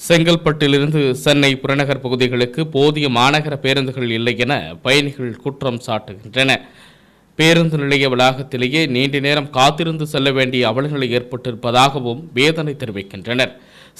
செங்கல்பட்டிலிருந்து சென்னை புறநகர் பகுதிகளுக்கு போதிய மாநகர பேருந்துகள் இல்லை என பயணிகள் குற்றம் சாட்டுகின்றன. பேருந்து நிலைய வளாகத்திலேயே நீண்ட நேரம் காத்திருந்து செல்ல வேண்டிய அவலநிலை ஏற்பட்டிருப்பதாகவும் வேதனை தெரிவிக்கின்றனர்.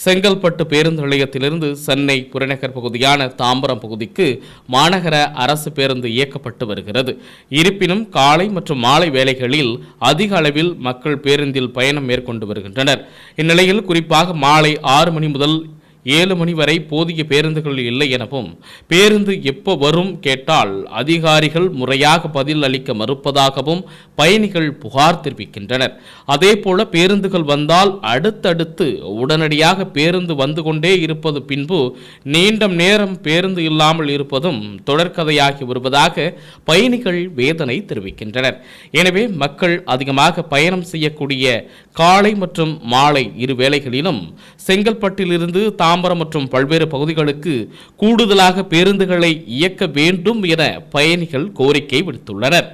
செங்கல்பட்டு பேருந்து நிலையத்திலிருந்து சென்னை புறநகர் பகுதியான தாம்பரம் பகுதிக்கு மாநகர அரசு பேருந்து இயக்கப்பட்டு வருகிறது. இருப்பினும் காலை மற்றும் மாலை வேளைகளில் அதிக அளவில் மக்கள் பேருந்தில் பயணம் மேற்கொண்டு வருகின்றனர். இந்நிலையில் குறிப்பாக மாலை ஆறு மணி முதல் ஏழு மணி வரை போதிய பேருந்துகள் இல்லை எனவும் பேருந்து எப்போ வரும் கேட்டால் அதிகாரிகள் முறையாக பதில் அளிக்க மறுப்பதாகவும் பயணிகள் புகார் தெரிவிக்கின்றனர். அதேபோல பேருந்துகள் வந்தால் அடுத்தடுத்து உடனடியாக பேருந்து வந்து கொண்டே இருப்பது பின்பு நீண்ட நேரம் பேருந்து இல்லாமல் இருப்பதும் தொடர்கதையாகி வருவதாக பயணிகள் வேதனை தெரிவிக்கின்றனர். எனவே மக்கள் அதிகமாக பயணம் செய்யக்கூடிய காலை மற்றும் மாலை இரு வேளைகளிலும் செங்கல்பட்டிலிருந்து தாம்பரம் மற்றும் பல்வேறு பகுதிகளுக்கு கூடுதலாக பேருந்துகளை இயக்க வேண்டும் என பயணிகள் கோரிக்கை விடுத்துள்ளனர்.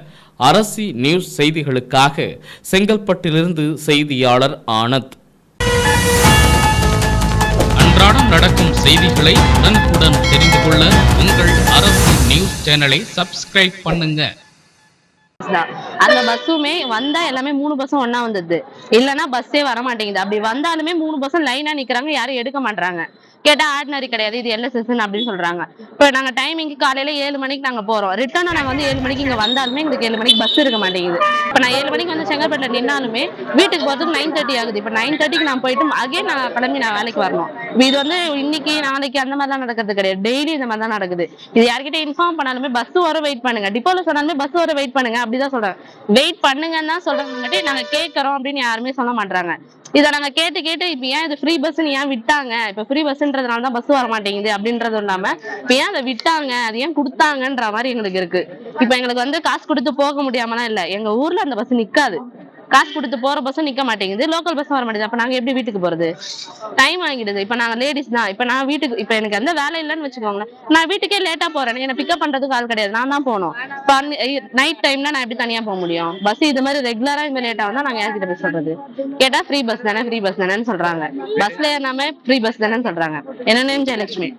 அரசி நியூஸ் செய்திகளுக்காக செங்கல்பட்டிலிருந்து செய்தியாளர் ஆனந்த். அன்றாடம் நடக்கும் செய்திகளை உடனுக்குடன் தெரிந்து கொள்ள உங்கள் அரசு நியூஸ் சேனலை சப்ஸ்கிரைப் பண்ணுங்க. தான். அந்த பஸ்ஸுமே வந்தா எல்லாமே மூணு பஸ்ஸும் ஒன்னா வந்தது. இல்லைன்னா பஸ்ஸே வர மாட்டேங்குது அப்படி வந்தாலுமே மூணு பஸ்ஸும் லைனா நிக்கிறாங்க யாரும் எடுக்க மாட்டாங்க கேட்டா ஆர்டினரி கிடையாது. இது என்ன செஷன் அப்படின்னு சொல்றாங்க. இப்போ நாங்க டைமிங்க்கு காலையில ஏழு மணிக்கு நாங்க போறோம். ரிட்டர்ன் நாங்க வந்து ஏழு மணிக்கு இங்க வந்தாலுமே எங்களுக்கு ஏழு மணிக்கு பஸ் இருக்க மாட்டேங்குது. இப்போ நான் ஏழு மணிக்கு வந்து செங்கல்பட்டுல நின்னாலுமே வீட்டுக்கு போறதுக்கு நைன் தேர்ட்டி ஆகுது. இப்போ நைன் தேர்ட்டிக்கு நான் போயிட்டு அகைன் நான் கிளம்பி நான் வேலைக்கு வரணும். இது வந்து இன்னைக்கு நாளைக்கு அந்த மாதிரி தான் நடக்கிறது கிடையாது. டெய்லி இந்த மாதிரி தான் நடக்குது. இது யார்கிட்ட இன்ஃபார்ம் பண்ணாலுமே பஸ் வர வெயிட் பண்ணுங்க. டிப்போல சொன்னாலுமே பஸ் வர வெயிட் பண்ணுங்க. அப்படிதான் சொல்றாங்க. வெயிட் பண்ணுங்கன்னு தான் சொல்றாங்க நாங்க கேட்கறோம் அப்படின்னு யாருமே சொல்ல மாட்டாங்க இதை நாங்க கேட்டு கேட்டு இப்ப ஏன் இது ஃப்ரீ பஸ் ஏன் விட்டாங்க? இப்ப ஃப்ரீ பஸ்ன்றதுனால தான் பஸ் வர மாட்டேங்குது அப்படின்றது இல்லாம இப்ப ஏன் அதை விட்டாங்க? அது ஏன் கொடுத்தாங்கன்ற மாதிரி எங்களுக்கு இருக்கு. இப்ப எங்களுக்கு வந்து காசு கொடுத்து போக முடியாமலாம் இல்ல. எங்க ஊர்ல அந்த பஸ் நிக்காது. காசு கொடுத்து போற பஸ்ஸும் நிக்க மாட்டேங்குது. லோக்கல் பஸ் வர மாட்டேங்குது. அப்ப நாங்க எப்படி வீட்டுக்கு போறது? டைம் ஆகிடுது. இப்ப நாங்க லேடிஸ் தான். இப்ப நான் வீட்டுக்கு இப்ப எனக்கு எந்த வேலை இல்லைன்னு வச்சுக்கோங்களேன். நான் வீட்டுக்கே லேட்டா போறேன். என்ன பிக்கப் பண்றதுக்கு ஆள் கிடையாது. நான் தான் போகணும். நைட் டைம்ல நான் எப்படி தனியா போக முடியும்? பஸ் இது மாதிரி ரெகுலரா இந்த லேட்டா வந்தா நாங்க யார்கிட்ட போய் சொல்றது கேட்டா ஃப்ரீ பஸ் தானே ஃப்ரீ பஸ் தானேன்னு சொல்றாங்க. பஸ்ல ஏறாம ஃப்ரீ பஸ் தானேன்னு சொல்றாங்க. என்ன நேம் ஜெயலட்சுமி?